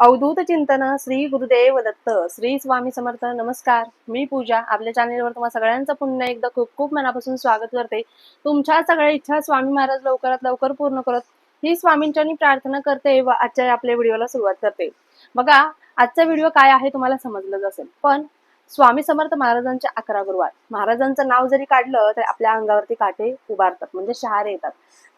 अवधूत चिंतन श्री गुरुदेव दत्त श्री स्वामी समर्थ नमस्कार. मी पूजा आपल्या चॅनेलवर तुम्हा सगळ्यांचं पुन्हा एकदा खूप खूप मनापासून स्वागत करते. तुमच्या सगळ्या इच्छा स्वामी महाराज लवकरात लवकर पूर्ण करत ही स्वामींच्यानी प्रार्थना करते व आजच्या आपल्या व्हिडिओला सुरुवात करते. बघा आजचा व्हिडिओ काय आहे तुम्हाला समजलंच असेल. पण स्वामी समर्थ महाराजांच्या अकरा गुरुवार. महाराजांचं नाव जरी काढलं तरी आपल्या अंगावरती काटे उभारतात म्हणजे शहारे येतात.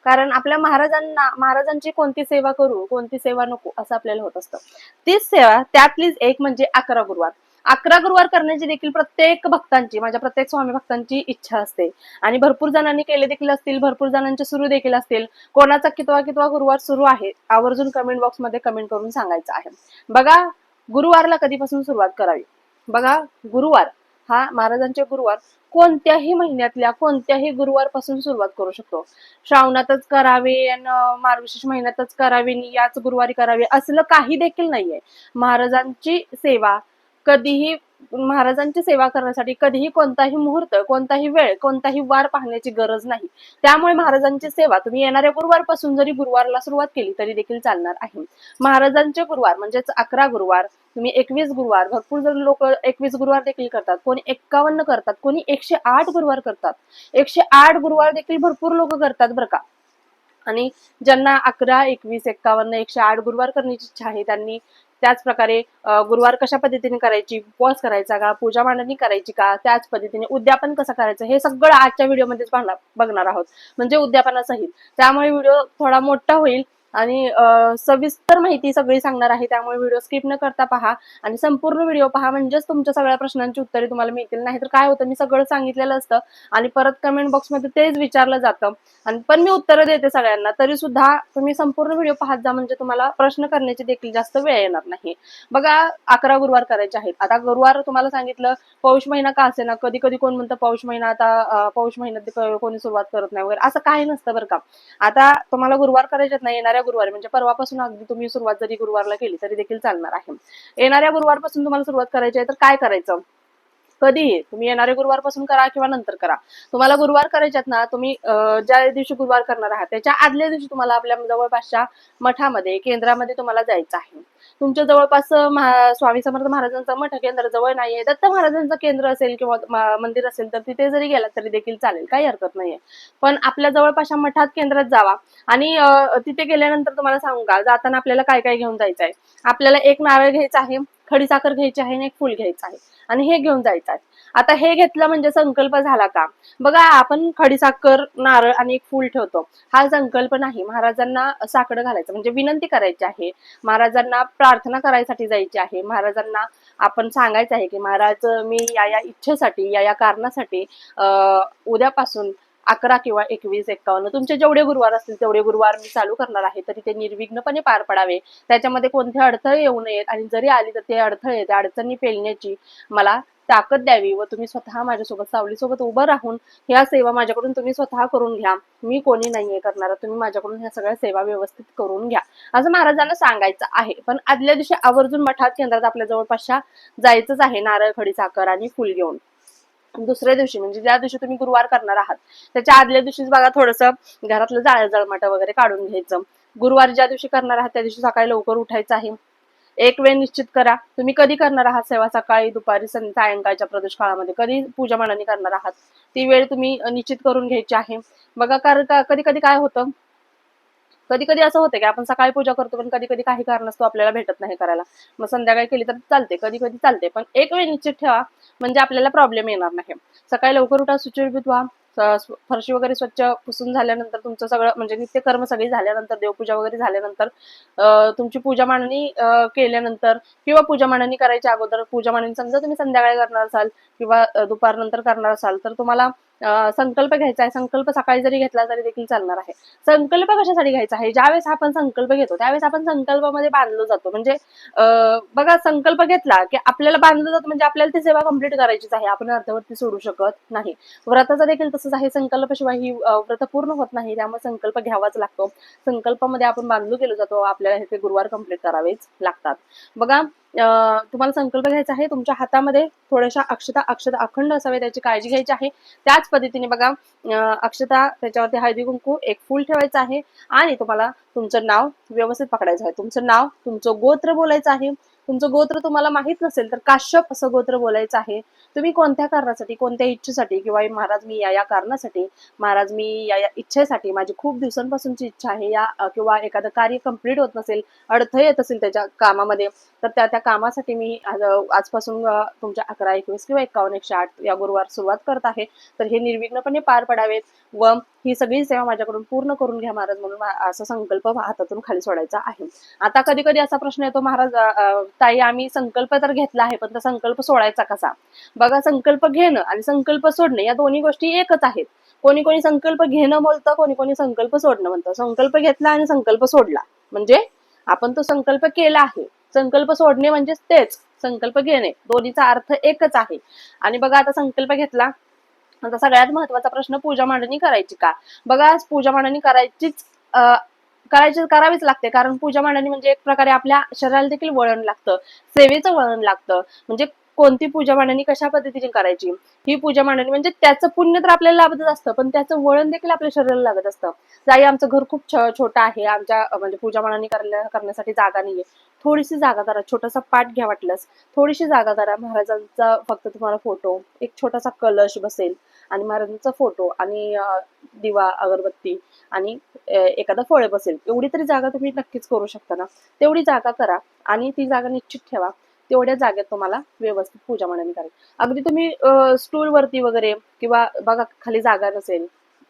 कारण आपल्या महाराजांना महाराजांची कोणती सेवा करू कोणती सेवा नको असं आपल्याला होत असतं. तीच सेवा त्यातलीच एक म्हणजे अकरा गुरुवार. अकरा गुरुवार करण्याची देखील प्रत्येक भक्तांची माझ्या प्रत्येक स्वामी भक्तांची इच्छा असते. आणि भरपूर जणांनी केले देखील असतील भरपूर जणांचे सुरू देखील असतील. कोणाचा कितवा कितवा गुरुवार सुरू आहे आवर्जून कमेंट बॉक्समध्ये कमेंट करून सांगायचं आहे. बघा गुरुवारला कधीपासून सुरुवात करावी? बघा गुरुवार. हा महाराजांचे गुरुवार. कोणत्याही महिन्यातल्या कोणत्याही गुरुवारपासून सुरुवात करू शकतो. श्रावणातच करावे आणि मार्गशीर्ष महिन्यातच करावे आणि याच गुरुवारी करावे असलं काही देखील नाहीये. महाराजांची सेवा कधीही महाराजांची सेवा करण्यासाठी कधीही कोणताही मुहूर्त कोणताही वेळ कोणताही वार पाहण्याची गरज नाही. त्यामुळे महाराजांची सेवा तुम्ही येणाऱ्या गुरुवारपासून जरी गुरुवारला सुरुवात केली तरी देखील चालणार आहे. महाराजांचे गुरुवार म्हणजेच अकरा गुरुवार तुम्ही एकवीस गुरुवार भरपूर जर लोक एकवीस गुरुवार देखील करतात. कोणी एक्कावन्न करतात कोणी एकशे आठ गुरुवार करतात. एकशे आठ गुरुवार देखील भरपूर लोक करतात बरं का. आणि ज्यांना अकरा एकवीस एक्कावन्न एकशे आठ गुरुवार करण्याची इच्छा आहे त्यांनी त्याच प्रकारे गुरुवार कशा पद्धतीने करायची उपवास करायचा का पूजा मांडणी करायची का त्याच पद्धतीने उद्यापन कसं करायचं हे सगळं आजच्या व्हिडिओमध्येच पाहणार बघणार आहोत. म्हणजे उद्यापनासहित. त्यामुळे व्हिडिओ थोडा मोठा होईल आणि सविस्तर माहिती सगळी सांगणार आहे. त्यामुळे व्हिडिओ स्किप न करता पहा आणि संपूर्ण व्हिडिओ पहा. म्हणजेच तुमच्या सगळ्या प्रश्नांची उत्तरे तुम्हाला मिळतील. नाहीतर काय होतं मी सगळं सांगितलेलं असतं आणि परत कमेंट बॉक्समध्ये तेच विचारलं जातं. आणि पण मी उत्तरं देते सगळ्यांना. तरी सुद्धा तुम्ही संपूर्ण व्हिडिओ पाहत जा. म्हणजे तुम्हाला प्रश्न करण्याची देखील जास्त वेळ येणार नाही. बघा अकरा गुरुवार करायचे आहेत. आता गुरुवार तुम्हाला सांगितलं पौष महिना का असे ना कधी कधी कोण म्हणतं पौष महिना आता पौष महिन्यात कोणी सुरुवात करत नाही वगैरे. असं काही नसतं बरं का. आता तुम्हाला गुरुवार करायच्यात नाही. येणाऱ्या गुरुवारी म्हणजे परवापासून अगदी तुम्ही सुरुवात जरी गुरुवारला केली तरी देखील चालणार आहे. येणाऱ्या गुरुवारपासून तुम्हाला सुरुवात करायची आहे तर काय करायचं? कधीही तुम्ही येणाऱ्या गुरुवारपासून करा किंवा नंतर करा. तुम्हाला गुरुवार करायच्यात ना तुम्ही ज्या दिवशी गुरुवार करणार आहात त्याच्या आदल्या दिवशी तुम्हाला आपल्या जवळपासच्या मठामध्ये केंद्रामध्ये तुम्हाला जायचं आहे. तुमच्या जवळपास महा- स्वामी समर्थ महाराजांचं मठ केंद्र जवळ नाहीये. दत्त महाराजांचं केंद्र असेल किंवा मंदिर असेल तर तिथे जरी गेलात तरी देखील चालेल काही हरकत नाहीये. पण आपल्या जवळपासच्या मठात केंद्रात जावा. आणि तिथे गेल्यानंतर तुम्हाला सांगू का जाताना आपल्याला काय काय घेऊन जायचं आहे आपल्याला एक नारळ घ्यायचा आहे. खडी साखर घ्यायची आहे आणि एक फुल घ्यायचं आहे. आणि हे घेऊन जायचं आहे. आता हे घेतलं म्हणजे संकल्प झाला का? बघा आपण खडीसाखर नारळ आणि एक फूल ठेवतो. हा संकल्प नाही. महाराजांना साकडं घालायचं. म्हणजे विनंती करायची आहे. महाराजांना प्रार्थना करायसाठी जायची आहे. महाराजांना आपण सांगायचं आहे की महाराज मी या या इच्छेसाठी या या कारणासाठी अं, उद्यापासून अकरा किंवा एकवीस एक्कावन्न तुमचे जेवढे गुरुवार असतील तेवढे गुरुवार मी चालू करणार आहे. तरी ते निर्विघ्नपणे पार पडावे. त्याच्यामध्ये कोणते अडथळे येऊ नयेत आणि जरी आली तर ते अडथळे त्या अडचणी पेलण्याची मला ताकद द्यावी व तुम्ही स्वतः माझ्यासोबत सावलीसोबत उभं राहून ह्या सेवा माझ्याकडून तुम्ही स्वतः करून घ्या. मी कोणी नाहीये करणार. तुम्ही माझ्याकडून ह्या सगळ्या सेवा व्यवस्थित करून घ्या. असं महाराजांना सांगायचं आहे. पण आदल्या दिवशी आवर्जून मठात केंद्रात आपल्या जवळपासच्या जायचंच आहे. नारळ खडी साखर आणि फुल घेऊन. दुसऱ्या दिवशी म्हणजे ज्या दिवशी तुम्ही गुरुवार करणार आहात त्याच्या आदल्या दिवशीच बघा थोडंसं घरातलं जाळ जळमाट वगैरे काढून घ्यायचं. गुरुवार ज्या दिवशी करणार आहात त्या दिवशी सकाळी लवकर उठायचं आहे. एक वेळ निश्चित करा तुम्ही कधी करणार आहात सेवा? सकाळी दुपारी सायंकाळच्या प्रदोष काळामध्ये कधी पूजा मनाने करणार आहात? ती वेळ तुम्ही निश्चित करून घ्यायची आहे. बघा कारण कधी कधी काय होतं? कधी कधी असं होतं की आपण सकाळी पूजा करतो पण कधी कधी काही कारण असतो आपल्याला भेटत नाही करायला. मग संध्याकाळी केली तर चालते कधी कधी चालते पण एक वेळ निश्चित ठेवा म्हणजे आपल्याला प्रॉब्लेम येणार नाही. सकाळी लवकर उठा सुचिर्भूत व्हा फरशी वगैरे स्वच्छ पुसून झाल्यानंतर तुमचं सगळं म्हणजे नित्यकर्म सगळी झाल्यानंतर देवपूजा वगैरे झाल्यानंतर तुमची पूजा मांडणी केल्यानंतर किंवा पूजा मांडणी करायच्या अगोदर पूजा मांडणी समजा तुम्ही संध्याकाळी करणार असाल किंवा दुपारनंतर करणार असाल तर तुम्हाला संकल्प घ्यायचा आहे. संकल्प सकाळी जरी घेतला तरी देखील चालणार आहे. संकल्प कशासाठी घ्यायचा आहे? ज्यावेळेस आपण संकल्प घेतो त्यावेळेस आपण संकल्पामध्ये बांधलो जातो. म्हणजे बघा संकल्प घेतला की आपल्याला बांधलं जातं म्हणजे आपल्याला ती सेवा कंप्लीट करायचीच आहे. आपण अर्धवरती सोडू शकत नाही. व्रताचा देखील तसंच आहे. संकल्पाशिवाय ही व्रत पूर्ण होत नाही. त्यामुळे संकल्प घ्यावाच लागतो. संकल्पामध्ये आपण बांधलो गेलो जातो. आपल्याला हे ते गुरुवार कंप्लीट करावेच लागतात. बघा तुम्हाला संकल्प घ्यायचा आहे तुमच्या हातामध्ये थोड्याशा अक्षता अक्षता अखंड असावे त्याची काळजी घ्यायची आहे. त्याच पद्धतीने बघा अं, अक्षता त्याच्यावरती हळदी कुंकू एक फूल ठेवायचं आहे आणि तुम्हाला तुमचं नाव व्यवस्थित पकडायचं आहे. तुमचं नाव तुमचं गोत्र बोलायचं आहे. तुमचं गोत्र तुम्हाला माहीत नसेल तर काश्यप असं गोत्र बोलायचं आहे. तुम्ही कोणत्या कारणासाठी कोणत्या इच्छेसाठी किंवा महाराज मी या या कारणासाठी महाराज मी या या इच्छेसाठी माझी खूप दिवसांपासूनची इच्छा आहे या किंवा एखादं कार्य कंप्लीट होत नसेल अडथळे येत असेल त्याच्या कामामध्ये तर त्या त्या कामासाठी मी आजपासून तुमच्या अकरा एकवीस किंवा एकावन्न एकशे आठ या गुरुवार सुरुवात करत आहे. तर हे निर्विघ्नपणे पार पडावेत व ही सगळी सेवा माझ्याकडून पूर्ण करून घ्या महाराज म्हणून असा संकल्प हातातून खाली सोडायचा आहे. आता कधी कधी असा प्रश्न येतो महाराज ताई आम्ही संकल्प तर घेतला आहे पण तो संकल्प सोडायचा कसा? बघा संकल्प घेणं आणि संकल्प सोडणं या दोन्ही गोष्टी एकच आहेत. कोणी कोणी संकल्प घेणं बोलतं कोणी कोणी संकल्प सोडणं म्हणतं. संकल्प घेतला आणि संकल्प सोडला. म्हणजे आपण तो संकल्प केला आहे. संकल्प सोडणे म्हणजेच तेच संकल्प घेणे. दोन्हीचा अर्थ एकच आहे. आणि बघा आता संकल्प घेतला. आता सगळ्यात महत्त्वाचा प्रश्न पूजा मांडणी करायची का? बघा आज पूजा मांडणी करायचीच अं, करायची करावीच लागते. कारण पूजा मांडणी म्हणजे एक प्रकारे आपल्या शरीराला देखील वळण लागतं. सेवेचं वळण लागतं. म्हणजे कोणती पूजा मांडणी कशा पद्धतीने करायची? ही पूजा मांडणी म्हणजे त्याचं पुण्य तर आपल्याला लाभतच असतं. पण त्याचं वळण देखील आपल्या शरीराला लागत असतं. जाई आमचं घर खूप छ- छोटं आहे. आमच्या म्हणजे पूजा मांडणी करण्यासाठी जागा नाहीये. थोडीशी जागा करा. छोटासा पाठ घ्या वाटलंस. थोडीशी जागा करा. महाराजांचा फक्त तुम्हाला फोटो एक छोटासा कलश बसेल. आणि महाराजांचा फोटो आणि दिवा अगरबत्ती आणि एखादा फळे बसेल एवढी तरी जागा तुम्ही नक्कीच करू शकता ना. तेवढी जागा करा आणि ती जागा निश्चित ठेवा. तेवढ्या जागेत तुम्हाला व्यवस्थित पूजा मांडणी करेल. अगदी तुम्ही स्टूल वरती वगैरे किंवा बघा खाली जागा नसेल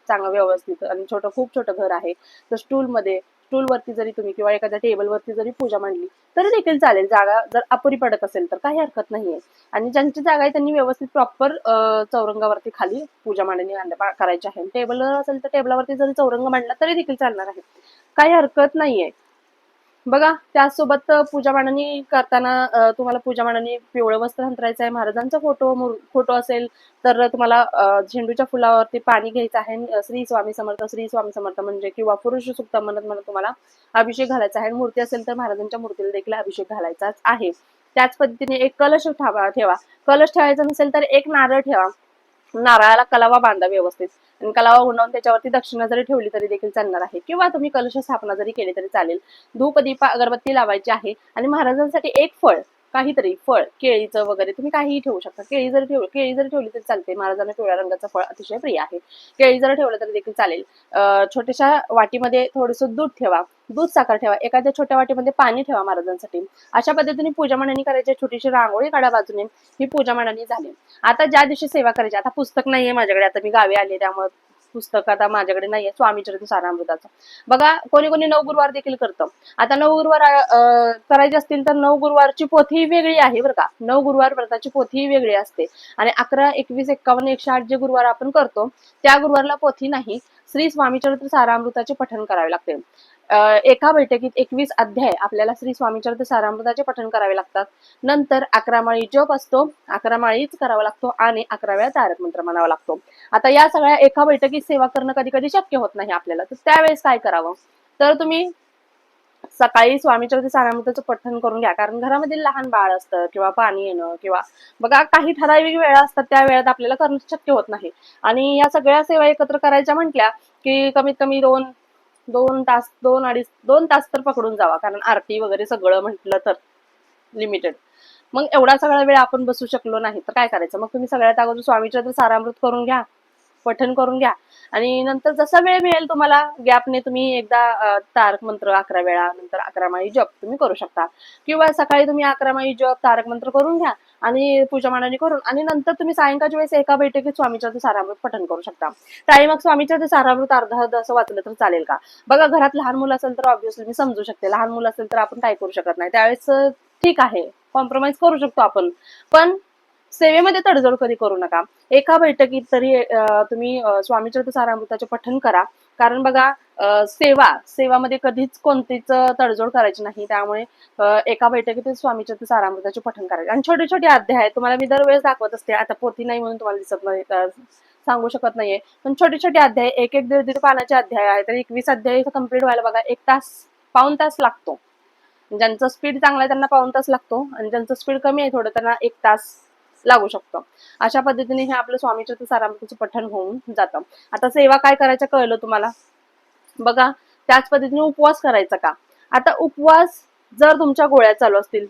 चांगलं व्यवस्थित आणि छोटं खूप छोटं घर आहे तर स्टूलमध्ये स्टूलवरती जरी तुम्ही किंवा एखाद्या टेबल वरती जरी पूजा मांडली तरी देखील चालेल. जागा जर अपुरी पडत असेल तर काही हरकत नाहीये. आणि ज्यांची जागा आहे त्यांनी व्यवस्थित प्रॉपर चौरंगावरती खाली पूजा मांडणी करायची आहे. टेबलवर असेल तर टेबलावरती जरी चौरंग मांडला तरी देखील चालणार आहे. काही हरकत नाहीये. बघा त्याचसोबत पूजा मांडणी करताना तुम्हाला पूजा मांडणी पिवळं वस्त्र अंतरायचं आहे महाराजांचा फोटो फोटो असेल तर तुम्हाला झेंडूच्या फुलावरती पाणी घ्यायचं आहे श्री स्वामी समर्थ श्री स्वामी समर्थ म्हणजे किंवा पुरुष सुक्त म्हणत म्हणत तुम्हाला अभिषेक घालायचा आहे. मूर्ती असेल तर महाराजांच्या मूर्तीला देखील अभिषेक घालायचाच आहे. त्याच पद्धतीने एक कलश ठेवा ठेवा. कलश ठेवायचा नसेल तर एक नारळ ठेवा. नारळाला कलावा बांधा व्यवस्थित. आणि कलावा उन्हावून त्याच्यावरती दक्षिणा जरी ठेवली तरी देखील चालणार आहे. किंवा तुम्ही कलश स्थापना जरी केली तरी चालेल. धूप दीप अगरबत्ती लावायची आहे. आणि महाराजांसाठी एक फळ काहीतरी फळ केळीचं वगैरे तुम्ही काहीही ठेवू शकता. केळी जर ठेवली केळी जर ठेवली तरी चालते. महाराजांना पिवळ्या रंगाचं फळ अतिशय प्रिय आहे. केळी जर ठेवलं तरी देखील चालेल. अं, छोट्याशा वाटीमध्ये थोडंसं दूध ठेवा. दूध साखर ठेवा. एखाद्या छोट्या वाटीमध्ये पाणी ठेवा महाराजांसाठी. अशा पद्धतीने पूजा मांडणी करायची. छोटीशी रांगोळी काढा बाजूने. ही पूजा मांडणी झाली. आता ज्या दिवशी सेवा करायची आता पुस्तक नाहीये माझ्याकडे. आता मी गावी आले त्यामुळे पुस्तक आता माझ्याकडे नाहीये स्वामी सारामृताचं बघा कोणी कोणी नऊ गुरुवार देखील करतं. आता नऊ गुरुवार करायचे असतील तर नऊ गुरुवारची पोथी वेगळी आहे बरं का. नऊ गुरुवार व्रताची पोथी वेगळी असते. आणि अकरा एकवीस एक्कावन्न एकशे आठ जे गुरुवार आपण करतो त्या गुरुवारला पोथी नाही. श्री स्वामी चरित्र सारामृताचे पठण करावे लागते. एका बैठकीत एकवीस अध्याय आपल्याला श्री स्वामी चरित्र सारामृताचे पठण करावे लागतात. नंतर अकरा माळी जप असतो अकरा माळीच करावा लागतो आणि अकरा वेळा तारक मंत्र म्हणावा लागतो. आता या सगळ्या एका बैठकीत सेवा करणं कधी कधी शक्य होत नाही आपल्याला. तर त्यावेळेस काय करावं? तर तुम्ही सकाळी स्वामीचरित्र सारामृताचं पठण करून घ्या. कारण घरामध्ये लहान बाळ असतं किंवा पाणी येणं किंवा बघा काही ठराविक वेळा असतात त्या वेळात आपल्याला करणं शक्य होत नाही. आणि या सगळ्या सेवा एकत्र करायच्या म्हटल्या की कमीत कमी दोन दोन तास दोन अडीच दोन तास तर पकडून जावा. कारण आरती वगैरे सगळं म्हटलं तर लिमिटेड मग एवढा सगळा वेळ आपण बसू शकलो नाही तर काय करायचं? मग तुम्ही सगळ्यात अगोदर स्वामीचरित्र सारामृत करून घ्या. पठण करून घ्या. आणि नंतर जसा वेळ मिळेल तुम्हाला गॅपने तुम्ही एकदा तारक मंत्र अकरा वेळा नंतर अकरा माळी जप तुम्ही करू शकता. किंवा सकाळी तुम्ही अकरा माळी जप तारक मंत्र करून घ्या आणि पूजा मांडणी करून आणि नंतर तुम्ही सायंकाळच्या वेळेस एका बैठकीत स्वामीच्या सारामृत पठण करू शकता. ताई मग स्वामीच्या सारामृत अर्धा अर्ध असं वाचलं तर चालेल का? बघा घरात लहान मुलं असेल तर ऑब्व्हियसली मी समजू शकते. लहान मुलं असेल तर आपण काय करू शकत नाही. त्यावेळेस ठीक आहे. कॉम्प्रोमाइज करू शकतो आपण. पण सेवेमध्ये तडजोड कधी करू नका. एका बैठकीत तरी तुम्ही अं, स्वामीचरित्र सारामृताचे पठन करा. कारण बघा सेवा सेवामध्ये कधीच कोणतीच तडजोड करायची नाही. त्यामुळे एका बैठकीत स्वामीचरित्र सारामृताचे पठन करायचे. आणि छोटे छोटे अध्याय आहेत. तुम्हाला मी दरवेळेस दाखवत असते. आता पोथी नाही म्हणून तुम्हाला दिसत नाही सांगू शकत नाहीये. पण छोटे छोटे अध्याय एक एक दीड दीड पानाचे अध्याय आहेत. तर एकवीस अध्याय कंप्लीट व्हायला बघा. एक तास पाऊन तास लागतो. ज्यांचं स्पीड चांगलं आहे त्यांना पाऊन तास लागतो. आणि ज्यांचं स्पीड कमी आहे थोडं त्यांना एक तास लागू शकतं. अशा पद्धतीने हे आपलं स्वामीच्या सारामृताचं पठण होऊन जातं. आता सेवा काय करायचं कळलं तुम्हाला? बघा त्याच पद्धतीने उपवास करायचा का? आता उपवास जर तुमच्या गोळ्या चालू असतील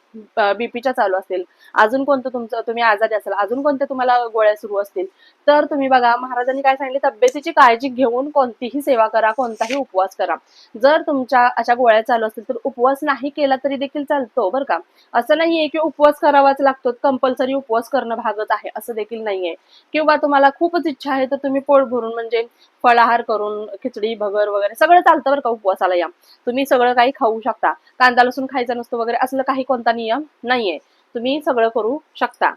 बीपीच्या चालू असतील अजून कोणतं तुमचं तुम्ही आजारी असाल अजून कोणत्या तुम्हाला गोळ्या सुरू असतील तर तुम्ही बघा महाराजांनी काय सांगितले? तब्येतीची काळजी घेऊन कोणतीही सेवा करा कोणताही उपवास करा. जर तुमच्या अशा गोळ्या चालू असतील तर उपवास नाही केला तरी देखील चालतो बरं का? असं नाहीये की उपवास करावाच लागतो कंपल्सरी उपवास करणं भागत आहे असं देखील नाहीये किंवा तुम्हाला खूपच इच्छा आहे तर तुम्ही पोट भरून म्हणजे फळाहार करून खिचडी भगर वगैरे सगळं चालतं बरं का उपवासाला या. तुम्ही सगळं काही खाऊ शकता. कांदा लसूण खायचा नसतो वगैरे असलं काही कोणता नियम नाहीये. तुम्ही सगळं करू शकता.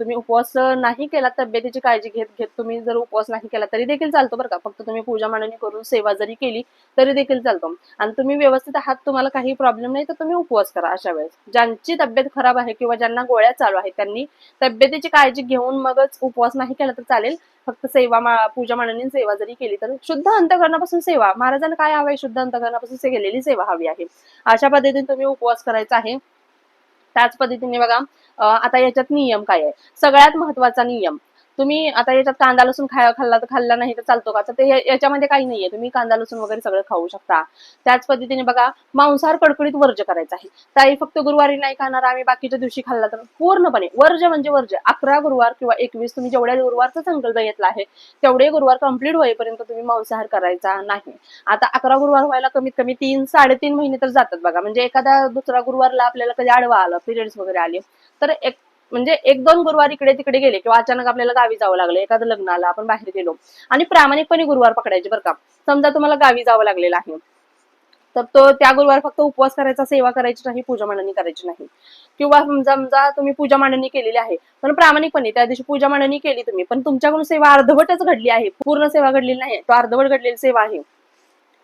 तुम्ही उपवास नाही केला तब्येतीची काळजी घेत घेत तुम्ही जर उपवास नाही केला तरी देखील चालतो बरं का. फक्त तुम्ही पूजा मांडणी करून सेवा जरी केली तरी देखील चालतो. आणि तुम्ही व्यवस्थित आहात तुम्हाला काही प्रॉब्लेम नाही तर तुम्ही उपवास करा अशा वेळेस. ज्यांची तब्येत खराब आहे किंवा ज्यांना गोळ्या चालू आहेत त्यांनी तब्येतीची काळजी घेऊन मगच उपवास नाही केला तर चालेल. फक्त सेवा मा- पूजा मांडणी सेवा जरी केली तर शुद्ध अंतकरणापासून सेवा. महाराजांना काय हवंय? शुद्ध अंतकरणापासून से केलेली सेवा हवी आहे. अशा पद्धतीने तुम्ही उपवास करायचा आहे. त्याच पद्धतीने बघा आता याच्यात नियम काय आहे? सगळ्यात महत्त्वाचा नियम तुम्ही आता याच्यात कांदा लसूण खाय खाल्ला तर खाल्ला नाही तर चालतो का? तर ते याच्यामध्ये काही नाहीये. तुम्ही कांदा लसूण वगैरे सगळं खाऊ शकता. त्याच पद्धतीने बघा मांसाहार कडकडीत वर्ज करायचा आहे. ताई फक्त गुरुवारी नाही खाणार आम्ही बाकीच्या दिवशी खाल्ला तर पूर्णपणे. वर्ज म्हणजे वर्ज अकरा गुरुवार किंवा एकवीस तुम्ही जेवढ्या गुरुवारचा संकल्प घेतला आहे तेवढे गुरुवार कंप्लीट होईपर्यंत तुम्ही मांसाहार करायचा नाही. आता अकरा गुरुवार व्हायला कमीत कमी तीन साडेतीन महिने तर जातात बघा. म्हणजे एखादा दुसरा गुरुवारला आपल्याला कधी आडवा आलं पिरियड्स वगैरे आले तर एक म्हणजे एक दोन गुरुवार इकडे तिकडे गेले किंवा अचानक आपल्याला गावी जावं लागलं एखादं लग्नाला आपण बाहेर गेलो आणि प्रामाणिकपणे गुरुवार पकडायचे बरं का. समजा तुम्हाला गावी जावं लागलेलं आहे तर तो त्या गुरुवार फक्त उपवास करायचा सेवा करायची नाही पूजा मांडणी करायची नाही. किंवा समजा समजा तुम्ही पूजा मांडणी केलेली आहे पण प्रामाणिकपणे त्या दिवशी पूजा मांडणी केली तुम्ही पण तुमच्याकडून सेवा अर्धवटच घडली आहे पूर्ण सेवा घडलेली नाही तो अर्धवट घडलेली सेवा आहे.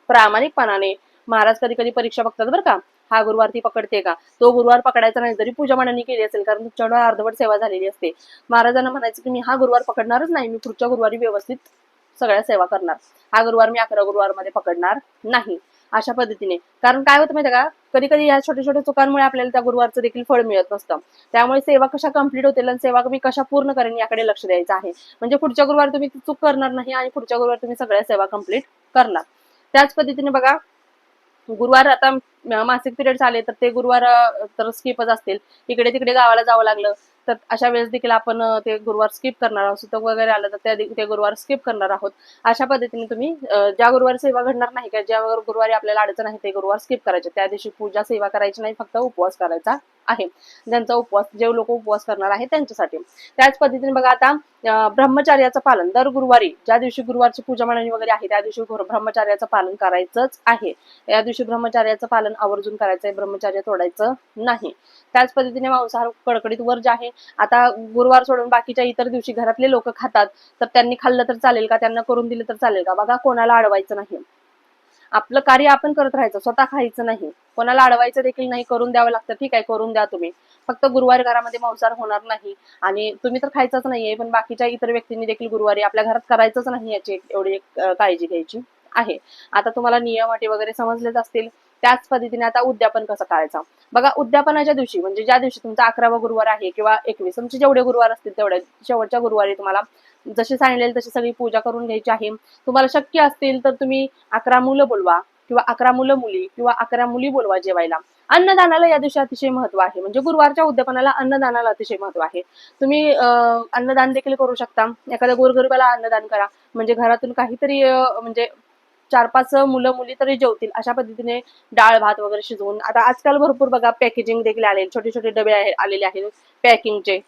प्रामाणिकपणाने महाराज कधी कधी परीक्षा बघतात बरं का हा गुरुवार ती पकडते का? तो गुरुवार पकडायचा नाही जरी पूजा मांडणी केली असेल कारण तुमच्याकडे अर्धवट सेवा झालेली असते. महाराजांना म्हणायचं की मी हा गुरुवार पकडणारच नाही मी पुढच्या गुरुवारी व्यवस्थित सगळ्या सेवा करणार. हा गुरुवार मी अकरा गुरुवारमध्ये पकडणार नाही. अशा पद्धतीने. कारण काय होतं माहिती का? कधी कधी या छोट्या छोट्या चुकांमुळे आपल्याला त्या गुरुवारचं देखील फळ मिळत नसतं. त्यामुळे सेवा कशा कंप्लीट होतील आणि सेवा मी कशा पूर्ण करेन याकडे लक्ष द्यायचं आहे. म्हणजे पुढच्या गुरुवार तुम्ही चूक करणार नाही आणि पुढच्या गुरुवार तुम्ही सगळ्या सेवा कंप्लीट करणार. त्याच पद्धतीने बघा गुरुवार आता मासिक पिरियड आले तर ते गुरुवार तर स्किपच असतील. इकडे तिकडे गावाला जावं लागलं. तर अशा वेळेस देखील आपण ते गुरुवार स्किप करणार आहोत. सुतक वगैरे आलं तर त्या ते गुरुवार स्किप करणार आहोत. अशा पद्धतीने तुम्ही ज्या गुरुवारी सेवा घडणार नाही किंवा ज्या गुरुवारी आपल्याला अडचण आहे ते गुरुवार स्किप करायचे. त्या दिवशी पूजा सेवा करायची नाही फक्त उपवास करायचा आहे. ज्यांचा उपवास जे लोक उपवास करणार आहेत त्यांच्यासाठी. त्याच पद्धतीने बघा आता ब्रह्मचार्याचं पालन. दर गुरुवारी ज्या दिवशी गुरुवारची पूजा मांडणी वगैरे आहे त्या दिवशी ब्रह्मचार्याचं पालन करायचंच आहे. या दिवशी ब्रह्मचार्याचं पालन आवर्जून करायचं आहे ब्रह्मचार्य तोडायचं नाही. त्याच पद्धतीने मांसाहार कडकडीत वर्ज आहे आता गुरुवार सोडून बाकीच्या इतर दिवशी घरातले लोक खातात तर त्यांनी खाल्लं तर चालेल का? त्यांना करून दिलं तर चालेल का? बघा कोणाला अडवायचं नाही. आपलं कार्य आपण करत राहायचं स्वतः खायचं नाही. कोणाला अडवायचं देखील नाही करून द्यावं लागतं. ठीक आहे करून द्या तुम्ही. फक्त गुरुवारी घरामध्ये मांसाहार होणार नाही. आणि तुम्ही तर खायचंच नाहीये पण बाकीच्या इतर व्यक्तींनी देखील गुरुवारी आपल्या घरात करायचंच नाही याची एवढी एक, काळजी घ्यायची आहे. आता तुम्हाला नियम अटी वगैरे समजलेच असतील. त्याच पद्धतीने आता उद्यापन कसं करायचं बघा उद्यापनाच्या दिवशी म्हणजे ज्या दिवशी तुमचा अकरावा गुरुवार आहे किंवा एकवीस तुमचे जेवढे गुरुवार असतील तेवढ्या शेवटच्या गुरुवारी तुम्हाला जसे सांगितलेले तशी सगळी पूजा करून घ्यायची आहे. तुम्हाला शक्य असतील तर तुम्ही अकरा मुलं बोलवा किंवा अकरा मुलं मुली किंवा अकरा मुली बोलवा जेवायला. अन्नदानाला या दिवशी अतिशय महत्त्व आहे. म्हणजे गुरुवारच्या उद्यापनाला अन्नदानाला अतिशय महत्त्व आहे. तुम्ही अं, अन्नदान देखील करू शकता. एखाद्या गोरगरिबाला अन्नदान करा. म्हणजे घरातून काहीतरी म्हणजे चार पाच मुलं मुली तरी जेवतील अशा पद्धतीने डाळ भात वगैरे शिजवून. आता आजकाल भरपूर बघा पॅकेजिंग देखील आले छोटे छोटे डबे आलेले आहेत पॅकिंगचे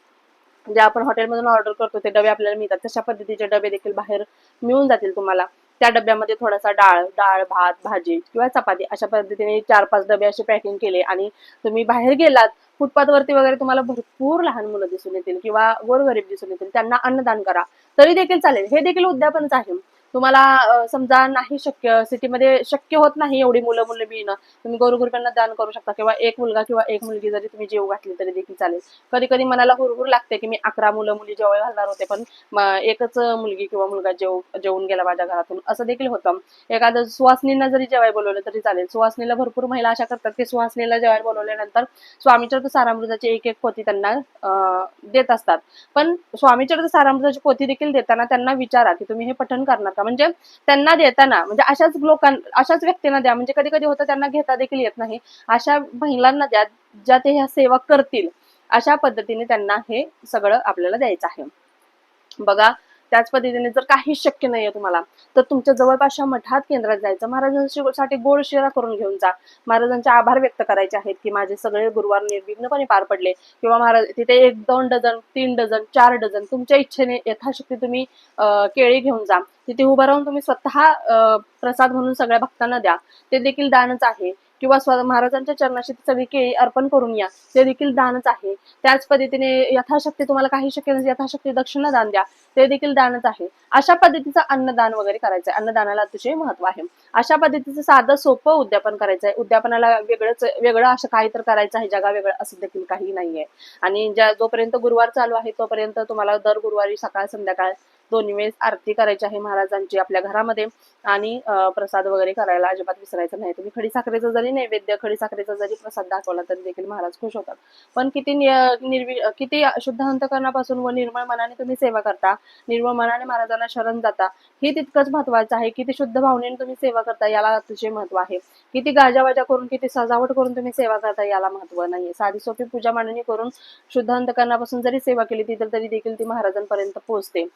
जे आपण हॉटेलमधून ऑर्डर करतो ते डबे आपल्याला मिळतात. तशा पद्धतीचे डबे देखील बाहेर मिळून जातील तुम्हाला. त्या डब्यामध्ये थोडासा डाळ डाळ भात भाजी किंवा चपाती अशा पद्धतीने चार पाच डबे असे पॅकिंग केले आणि तुम्ही बाहेर गेलात फुटपाथ वरती वगैरे तुम्हाला भरपूर लहान मुलं दिसून येतील किंवा गोरगरीब दिसून येतील त्यांना अन्नदान करा. तरी देखील चालेल. हे देखील उद्यापनच आहे. तुम्हाला समजा नाही शक्य सिटीमध्ये शक्य होत नाही एवढी मुलं मुलं मिळणं तुम्ही गोरगुरप्यांना दान करू शकता किंवा एक मुलगा किंवा एक मुलगी जरी तुम्ही जेव घातली तरी देखील चालेल. कधी कधी मनाला हुरहुर लागते की मी अकरा मुलं मुली जेवाय घालणार होते पण एकच मुलगी किंवा मुलगा जेव जेवून गेला माझ्या घरातून असं देखील होतं. एखादं सुवासनींना जरी जेवाय बोलवलं तरी चालेल. सुवासनीला भरपूर महिला अशा करतात की सुवासनीला जेवायला बोलवल्यानंतर स्वामीचरित्र सारामृताची एक एक पोती त्यांना देत असतात. पण स्वामीचरित्र सारामृताची पोथी देखील देताना त्यांना विचारा की तुम्ही हे पठण करणार का? म्हणजे त्यांना देताना म्हणजे अशाच लोकांना अशाच व्यक्तींना द्या. म्हणजे कधी कधी होतं त्यांना घेता देखील येत नाही. अशा महिलांना द्या ज्या ते ह्या सेवा करतील. अशा पद्धतीने त्यांना हे सगळं आपल्याला द्यायचं आहे. बघा त्याच पद्धतीने जर काहीच शक्य नाहीये तुम्हाला तर तुमच्या जवळपासच्या मठात केंद्रात जायचं. महाराजांसाठी गोड शिरा करून घेऊन जा. महाराजांचे आभार व्यक्त करायचे आहेत की माझे सगळे गुरुवार निर्विघ्नपणे पार पडले. किंवा महाराज तिथे एक दोन डझन तीन डझन चार डझन तुमच्या इच्छेने यथाशक्ती तुम्ही केळी घेऊन जा. तिथे उभं राहून तुम्ही स्वतः प्रसाद म्हणून सगळ्या भक्तांना द्या. ते देखील दानच आहे. किंवा स्व महाराजांच्या चरणाशी सगळी केळी अर्पण करून या. ते देखील दानच आहे. त्याच पद्धतीने यथाशक्ती तुम्हाला काही शक्य नसेल यथाशक्ती दक्षिणा दान द्या. ते देखील दानच आहे. अशा पद्धतीचं अन्नदान वगैरे करायचं आहे अन्नदानाला अतिशय महत्त्व आहे. अशा पद्धतीचं साधं सोपं उद्यापन करायचं आहे उद्यापनाला वेगळंच वेगळं असं काही तर करायचं आहे. जगा वेगळं असं देखील काही नाहीये. आणि ज्या जोपर्यंत गुरुवार चालू आहे तोपर्यंत तुम्हाला दर गुरुवारी सकाळ संध्याकाळ दोन्ही वेळेस आरती करायची आहे महाराजांची आपल्या घरामध्ये. आणि प्रसाद वगैरे करायला अजिबात विसरायचं नाही. तुम्ही खडी साखरेचा जरी नैवेद्य खडी साखरेचा जरी प्रसाद दाखवला तरी देखील महाराज खुश होतात. पण किती निर्वि किती शुद्ध अंतकरणापासून व निर्मळ मनाने तुम्ही सेवा करता निर्मळ मनाने महाराजांना शरण जाता हे तितकंच महत्वाचं आहे. किती शुद्ध भावनेने तुम्ही सेवा करता याला अतिशय महत्त्व आहे. किती गाजावाजा करून किती सजावट करून तुम्ही सेवा करता याला महत्त्व नाहीये. साधी सोपी पूजा मांडणी करून शुद्ध अंतकरणापासून जरी सेवा केली ती तर तरी देखील ती महाराजांपर्यंत पोहोचते.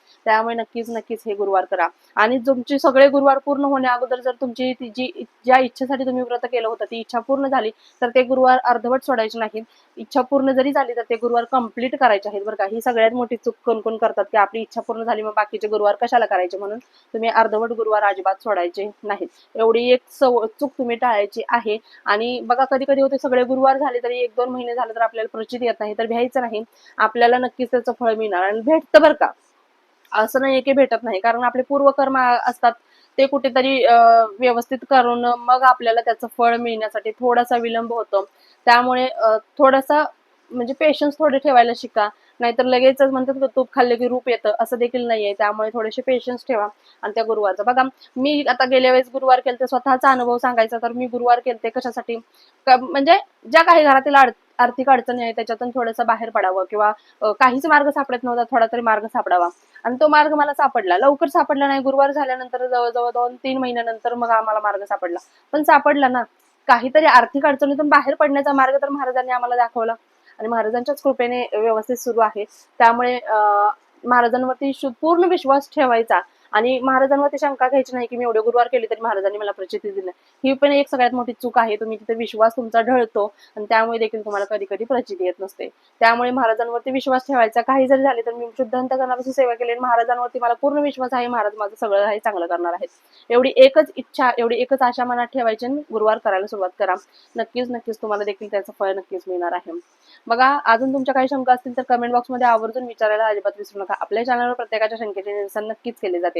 त्यामुळे नक्कीच नक्कीच हे गुरुवार करा. आणि तुमचे सगळे गुरुवार पूर्ण होण्या अगोदर जर तुमची ती जी ज्या इच्छेसाठी तुम्ही व्रत केलं होतं ती इच्छा पूर्ण झाली तर ते गुरुवार अर्धवट सोडायचे नाहीत. इच्छा पूर्ण जरी झाली तर ते गुरुवार कंप्लीट करायचे आहेत बरं का. ही सगळ्यात मोठी चूक कोण कोण करतात की आपली इच्छा पूर्ण झाली मग बाकीचे गुरुवार कशाला करायचे? म्हणून तुम्ही अर्धवट गुरुवार अजिबात सोडायचे नाहीत. एवढी एक सव चूक तुम्ही टाळायची आहे. आणि बघा कधी कधी होते सगळे गुरुवार झाले तरी एक दोन महिने झाले तर आपल्याला प्रचिती येत नाही तर भ्यायचं नाही. आपल्याला नक्कीच त्याचं फळ मिळणार आणि भेटतं बरं का. असं नाहीये की भेटत नाही. कारण आपले पूर्वकर्म असतात ते कुठेतरी अं, व्यवस्थित करून मग आपल्याला त्याचं फळ मिळण्यासाठी थोडासा विलंब होतो. त्यामुळे थोडासा म्हणजे पेशन्स थोडे ठेवायला शिका. नाहीतर लगेचच म्हणतात की तूप खाल्ले की रूप येतं असं देखील नाहीये. त्यामुळे थोडेसे पेशन्स ठेवा. आणि त्या गुरुवारचा. बघा मी आता गेल्या वेळेस गुरुवार केलते स्वतःचा अनुभव सांगायचा तर मी गुरुवार केलते कशासाठी? म्हणजे ज्या काही घरातील अड- आर्थिक अडचणी आहे त्याच्यातून थोडंसं बाहेर पडावं किंवा काहीच मार्ग सापडत नव्हता थोडा तरी मार्ग सापडावा. आणि तो मार्ग मला सापडला. लवकर सापडला नाही गुरुवार झाल्यानंतर जवळजवळ दोन तीन महिन्यानंतर मग आम्हाला मार्ग सापडला. पण सापडला ना. काहीतरी आर्थिक अडचणीतून बाहेर पडण्याचा मार्ग तर महाराजांनी आम्हाला दाखवला. आणि महाराजांच्याच कृपेने व्यवस्थित सुरू आहे. त्यामुळे अं, महाराजांवरती पूर्ण विश्वास ठेवायचा. आणि महाराजांवरती शंका घ्यायची नाही की मी एवढे गुरुवार केले तरी महाराजांनी मला प्रचिती दिली. ही पण एक सगळ्यात मोठी चूक आहे. तुम्ही तिथे विश्वास तुमचा ढळतो आणि त्यामुळे देखील तुम्हाला कधी कधी प्रचिती येत नसते. त्यामुळे महाराजांवरती विश्वास ठेवायचा. काही जरी झाले तर मी शुद्धांत करण्यापासून सेवा केली आणि महाराजांवरती मला पूर्ण विश्वास आहे. महाराज माझं सगळं काही चांगलं करणार आहेत. एवढी एकच इच्छा एवढी एकच आशा मनात ठेवायची आणि गुरुवार करायला सुरुवात करा. नक्कीच नक्कीच तुम्हाला देखील त्याचं फळ नक्कीच मिळणार आहे. बघा अजून तुमच्या काही शंका असतील तर कमेंट बॉक्समध्ये आवर्जून विचारायला अजिबात विसरू नका. आपल्या चॅनलवर प्रत्येकाच्या शंकेचे निरसन नक्कीच केले जाते.